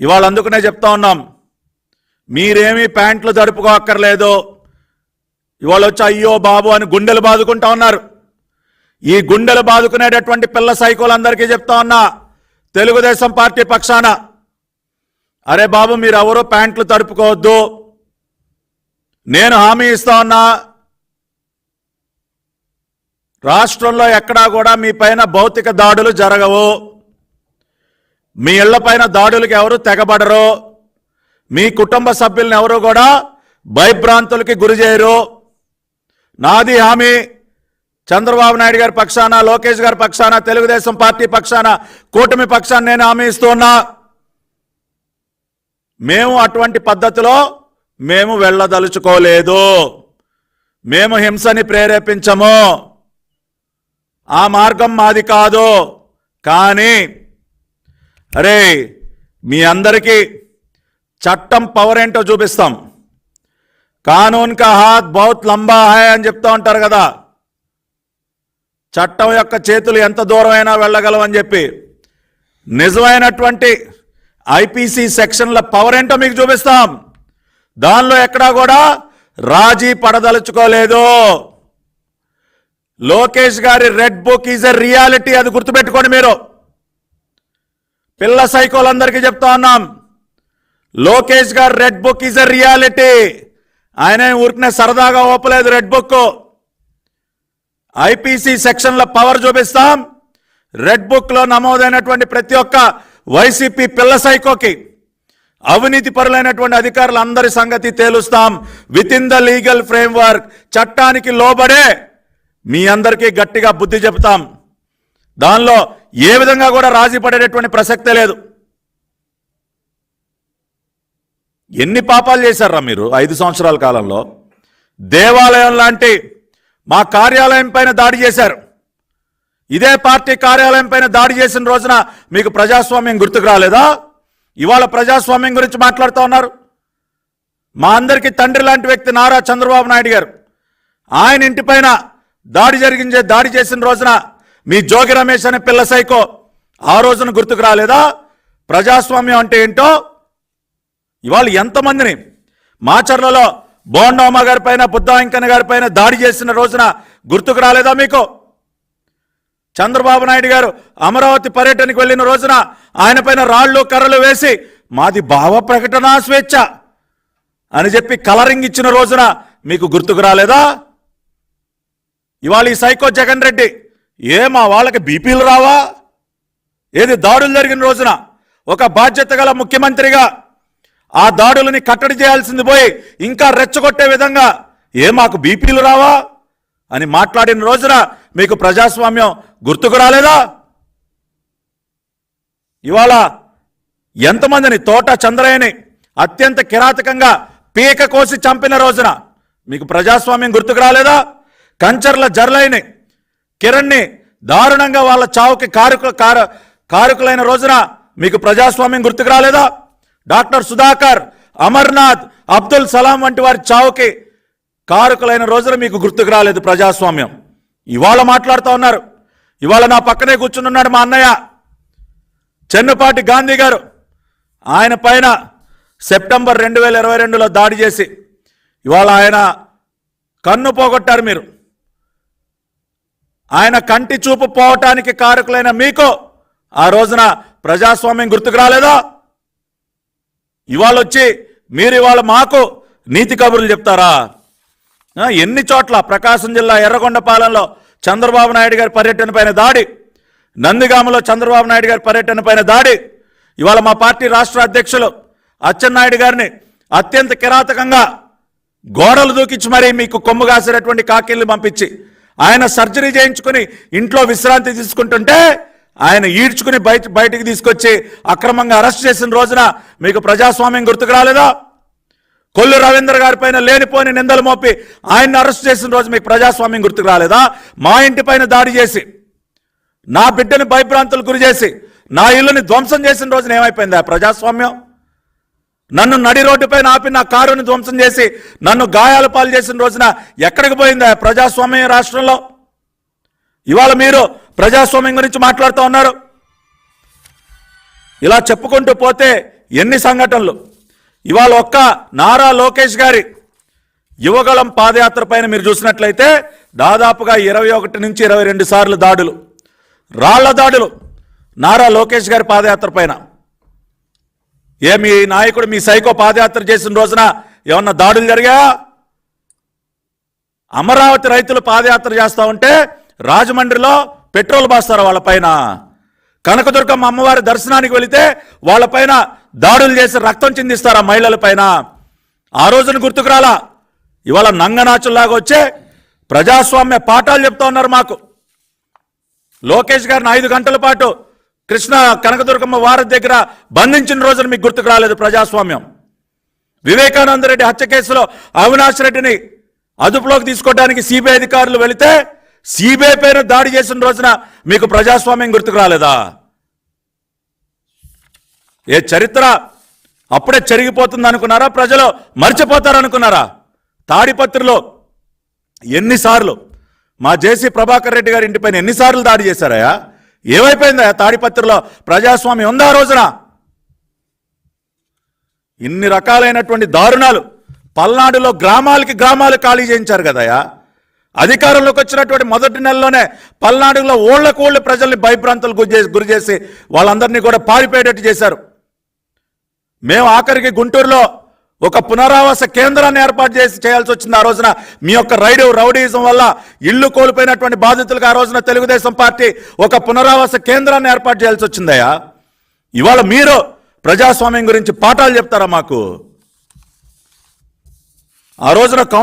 ఇవాళ అందుకనే చెప్తా ఉన్నాం. మీరేమీ ప్యాంట్లు జరుపుకోక్కర్లేదు ఇవాళ వచ్చి అయ్యో బాబు అని గుండెలు బాదుకుంటా ఉన్నారు. ఈ గుండెలు బాదుకునేటటువంటి పిల్ల సైకోలందరికీ చెప్తా ఉన్నా. తెలుగుదేశం పార్టీ పక్షాన. అరే బాబు మీరు ఎవరో ప్యాంట్లు తడుపుకోవద్దు. నేను హామీ ఇస్తా ఉన్నా. రాష్ట్రంలో ఎక్కడా కూడా మీ పైన భౌతిక దాడులు జరగవు. మీ ఇళ్ళపైన దాడులకు ఎవరు తెగబడరు మీ కుటుంబ సభ్యులను ఎవరు కూడా భయభ్రాంతులకి గురి చేయరు. నాది హామీ. చంద్రబాబు నాయుడు గారి పక్షాన లోకేష్ గారి పక్షాన తెలుగుదేశం పార్టీ పక్షాన కూటమి పక్షాన నేను హామీ ఇస్తున్నా మేము అటువంటి పద్ధతిలో మేము వెళ్ళదలుచుకోలేదు. మేము హింసని ప్రేరేపించము. ఆ మార్గం మాది కాదు. కానీ అరే మీ అందరికీ చట్టం పవర్ ఏంటో చూపిస్తాం. కానూన్ కా హాత్ బహుత్ లంబా హాయ్ అని చెప్తా ఉంటారు కదా. చట్టం యొక్క చేతులు ఎంత దూరమైనా వెళ్ళగలవని చెప్పి. నిజమైనటువంటి ఐపీసీ సెక్షన్ల పవర్ ఏంటో మీకు చూపిస్తాం. దానిలో ఎక్కడా కూడా రాజీ పడదలుచుకోలేదు. లోకేష్ గారి red book is a reality అది గుర్తుపెట్టుకోండి మీరు. పిల్ల సైకోలందరికీ చెప్తా ఉన్నాం. లోకేష్ గారు red book is a reality. ఆయన ఊరికనే సరదాగా ఓపలేదు రెడ్ బుక్. ఐపీసీ సెక్షన్ల పవర్ చూపిస్తాం. రెడ్ బుక్లో నమోదైనటువంటి ప్రతి ఒక్క వైసీపీ పిల్ల సైకోకి అవినీతి పరులైనటువంటి అధికారులు అందరి సంగతి తేలుస్తాం. With in the legal framework చట్టానికి లోబడే మీ అందరికీ గట్టిగా బుద్ధి చెబుతాం. దానిలో ఏ విధంగా కూడా రాజీ పడేటటువంటి ప్రసక్తే లేదు. ఎన్ని పాపాలు చేశారా మీరు ఐదు సంవత్సరాల కాలంలో? దేవాలయం లాంటి మా కార్యాలయం పైన దాడి చేశారు. ఇదే పార్టీ కార్యాలయం పైన దాడి చేసిన రోజున మీకు ప్రజాస్వామ్యం గుర్తుకు రాలేదా? ఇవాళ ప్రజాస్వామ్యం గురించి మాట్లాడుతూ ఉన్నారు. మా అందరికీ తండ్రి లాంటి వ్యక్తి నారా చంద్రబాబు నాయుడు గారు. ఆయన ఇంటిపైన దాడి జరిగించే దాడి చేసిన రోజున మీ జోగి రమేష్ అనే పిల్ల సైకో ఆ రోజున గుర్తుకు రాలేదా? ప్రజాస్వామ్యం అంటే ఏంటో? ఇవాళ ఎంతమందిని మాచర్లలో బోండమ్మ గారి పైన బుద్ధ వెంకన్న గారి పైన దాడి చేసిన రోజున గుర్తుకు రాలేదా మీకు? చంద్రబాబు నాయుడు గారు అమరావతి పర్యటనకు వెళ్ళిన రోజున ఆయన పైన రాళ్ళు కర్రలు వేసి మాది భావ ప్రకటన స్వేచ్ఛ అని చెప్పి కలరింగ్ ఇచ్చిన రోజున మీకు గుర్తుకు రాలేదా? ఇవాళ ఈ సైకో జగన్ రెడ్డి ఏ మా వాళ్ళకి బీపీలు రావా? ఏది దాడులు జరిగిన రోజున ఒక బాధ్యత గల ముఖ్యమంత్రిగా ఆ దాడులని కట్టడి చేయాల్సింది పోయి ఇంకా రెచ్చగొట్టే విధంగా ఏ మాకు బీపీలు రావా? అని మాట్లాడిన రోజున మీకు ప్రజాస్వామ్యం గుర్తుకు రాలేదా? ఇవాళ ఎంతమందిని తోట చంద్రయ్యని అత్యంత కిరాతకంగా పీక కోసి చంపిన రోజున మీకు ప్రజాస్వామ్యం గుర్తుకు రాలేదా? కంచర్ల జర్లైని కిరణ్ని దారుణంగా వాళ్ళ చావుకి కారుకు కారు కారుకులైన రోజున మీకు ప్రజాస్వామ్యం గుర్తుకు రాలేదా? డాక్టర్ సుధాకర్ అమర్నాథ్ అబ్దుల్ సలాం వంటి వారి చావుకి కారుకులైన రోజున మీకు గుర్తుకు రాలేదు ప్రజాస్వామ్యం. ఇవాళ మాట్లాడుతూ ఉన్నారు. ఇవాళ నా పక్కనే కూర్చున్నాడు మా అన్నయ్య. చెన్నుపాటి గాంధీ గారు ఆయన పైన సెప్టెంబర్ రెండు వేల ఇరవై రెండులో దాడి చేసి ఇవాళ ఆయన కన్ను పోగొట్టారు మీరు. ఆయన కంటి చూపు పోవటానికి కారకులైన మీకు ఆ రోజున ప్రజాస్వామ్యం గుర్తుకు రాలేదా? ఇవాళ వచ్చి మీరు ఇవాళ మాకు నీతి కబుర్లు చెప్తారా? ఎన్ని చోట్ల ప్రకాశం జిల్లా ఎర్రగొండపాలెంలో చంద్రబాబు నాయుడు గారి పర్యటన పైన దాడి నందిగామలో చంద్రబాబు నాయుడు గారి పర్యటన పైన దాడి ఇవాళ మా పార్టీ రాష్ట్ర అధ్యక్షులు అచ్చెన్నాయుడు గారిని అత్యంత కిరాతకంగా గోడలు దూకించి మరీ మీకు కొమ్ము కాసేటటువంటి కాకిల్ని పంపించి ఆయన సర్జరీ చేయించుకుని ఇంట్లో విశ్రాంతి తీసుకుంటుంటే ఆయన ఈడ్చుకుని బయట బయటికి తీసుకొచ్చి అక్రమంగా అరెస్ట్ చేసిన రోజున మీకు ప్రజాస్వామ్యం గుర్తుకు రాలేదా? కొల్లు రవీంద్ర గారి పైన లేనిపోని నిందలు మోపి ఆయన్ని అరెస్ట్ చేసిన రోజు మీకు ప్రజాస్వామ్యం గుర్తుకు రాలేదా? మా ఇంటి పైన దాడి చేసి నా బిడ్డని భయభ్రాంతులు గురి చేసి నా ఇల్లుని ధ్వంసం చేసిన రోజున ఏమైపోయింది ఆ ప్రజాస్వామ్యం? నన్ను నడి రోడ్డుపైన ఆపి నా కారుని ధ్వంసం చేసి నన్ను గాయాల పాలు చేసిన రోజున ఎక్కడికి పోయిందా ప్రజాస్వామ్య రాష్ట్రంలో? ఇవాళ మీరు ప్రజాస్వామ్యం గురించి మాట్లాడుతూ ఉన్నారు. ఇలా చెప్పుకుంటూ పోతే ఎన్ని సంఘటనలు? ఇవాళ ఒక్క నారా లోకేష్ గారి యువగళం పాదయాత్ర పైన మీరు చూసినట్లయితే దాదాపుగా ఇరవై ఒకటి నుంచి ఇరవై రెండు సార్లు దాడులు. రాళ్ళ దాడులు నారా లోకేష్ గారి పాదయాత్ర పైన. ఏ మీ నాయకుడు మీ సైకో పాదయాత్ర చేసిన రోజున ఏమన్నా దాడులు జరిగా? అమరావతి రైతులు పాదయాత్ర చేస్తూ ఉంటే రాజమండ్రిలో పెట్రోల్ బాస్తారు వాళ్ళ పైన. కనకదుర్గమ్మ అమ్మవారి దర్శనానికి వెళితే వాళ్ళపైన దాడులు చేసి రక్తం చిందిస్తారు ఆ మహిళల పైన? ఆ రోజున గుర్తుకు రాలా? ఇవాళ నంగనాచుల్లాగా వచ్చే ప్రజాస్వామ్య పాఠాలు చెప్తా ఉన్నారు మాకు. లోకేష్ గారిని ఐదు గంటల పాటు కృష్ణ కనకదుర్గమ్మ వారి దగ్గర బంధించిన రోజున మీకు గుర్తుకు రాలేదు ప్రజాస్వామ్యం. వివేకానంద రెడ్డి హత్య కేసులో అవినాష్ రెడ్డిని అదుపులోకి తీసుకోవడానికి సిబిఐ అధికారులు వెళితే సిబిఐ పైన దాడి చేసిన రోజున మీకు ప్రజాస్వామ్యం గుర్తుకు రాలేదా? ఏ చరిత్ర అప్పుడే చెరిగిపోతుంది అనుకున్నారా? ప్రజలు మర్చిపోతారనుకున్నారా తాడిపత్రిలో ఎన్నిసార్లు మా జేసీ ప్రభాకర్ రెడ్డి గారి ఇంటిపైన ఎన్నిసార్లు దాడి చేశారయా ఏమైపోయిందా? తాడిపత్రిలో ప్రజాస్వామ్యం ఉందా ఆ రోజున? ఇన్ని రకాలైనటువంటి దారుణాలు. పల్నాడులో గ్రామాలకి గ్రామాలు ఖాళీ చేయించారు కదయా అధికారంలోకి వచ్చినటువంటి మొదటి నెలలోనే పల్నాడులో ఓళ్ళకు ఓళ్ళు ప్రజల్ని భయభ్రాంతులు గురి చేసి గురి చేసి వాళ్ళందరినీ కూడా పారిపోయేటట్టు చేశారు. మేము ఆఖరికి గుంటూరులో ఒక పునరావాస కేంద్రాన్ని ఏర్పాటు చేసి చేయాల్సి వచ్చింది ఆ రోజున. మీ యొక్క రైడు రౌడీజం వల్ల ఇల్లు కోల్పోయినటువంటి బాధితులకు ఆ రోజున తెలుగుదేశం పార్టీ ఒక పునరావాస కేంద్రాన్ని ఏర్పాటు చేయాల్సి వచ్చిందయ్యా. ఇవాళ మీరు ప్రజాస్వామ్యం గురించి పాఠాలు చెప్తారా మాకు? ఆ రోజున కౌన్